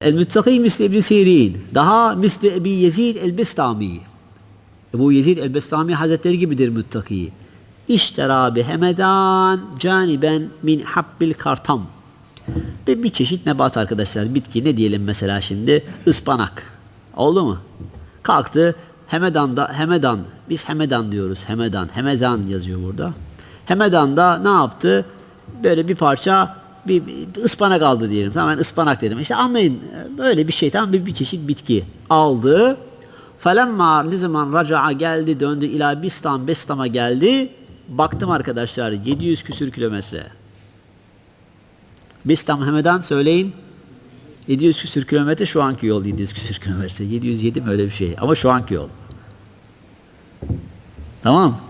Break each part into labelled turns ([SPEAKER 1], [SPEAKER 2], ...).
[SPEAKER 1] El-Müttaki misli İbn Sirin. Daha misli Ebi Yezid el-Bistami. Ebu Yezid el-Bistami Hazretleri gibidir müttaki. İştera bi hemedan caniben min habbil kartam. Bir, bir çeşit nebat arkadaşlar. Bitki ne diyelim mesela şimdi? Ispanak. Oldu mu? Kalktı Hemedan'da Hemedan. Biz Hemedan diyoruz. Hemedan. Hemedan yazıyor burada. Hemedan'da ne yaptı? Böyle bir parça bir, bir ıspanak aldı diyelim. Tamam ıspanak dedim. İşte anlayın böyle bir şey tamam bir, bir çeşit bitki aldı. Felemma ne zaman raca'a geldi döndü ila Bistam Bestam'a geldi. Baktım arkadaşlar 700 küsür kilometre. Bistam Hemedan söyleyin. 700 küsür kilometre şu anki yol 700 küsür kilometre. 707 mi öyle bir şey ama şu anki yol. Tamam.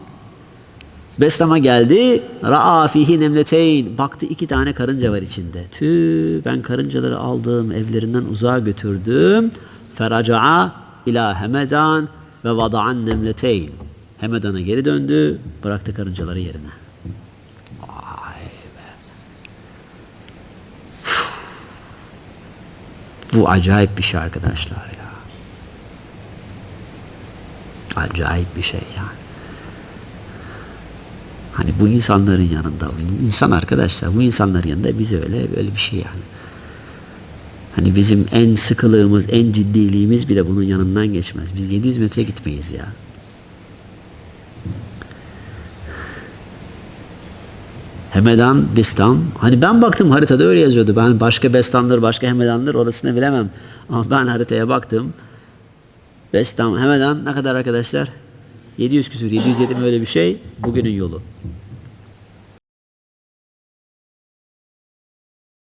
[SPEAKER 1] Bestam'a geldi. Ra'a fihi nemleteyn. Baktı iki tane karınca var içinde. Tüh ben karıncaları aldım evlerinden uzağa götürdüm. Feraca'a ila Hemedan ve vada'an nemleteyn. Hemedan'a geri döndü. Bıraktı karıncaları yerine. Vay be. Bu acayip bir şey arkadaşlar ya. Acayip bir şey yani. Hani bu insanların yanında, insan arkadaşlar, bu insanların yanında biz öyle böyle bir şey yani. Hani bizim en sıkılığımız, en ciddiliğimiz bile bunun yanından geçmez. Biz 700 metre gitmeyiz ya. Hemedan, Bistam. Hani ben baktım haritada öyle yazıyordu. Ben başka Bestam'dır, başka Hemedan'dır orasını bilemem. Ama ben haritaya baktım. Bestam, Hemedan ne kadar arkadaşlar? 700 küsür, 707 mi öyle bir şey. Bugünün yolu.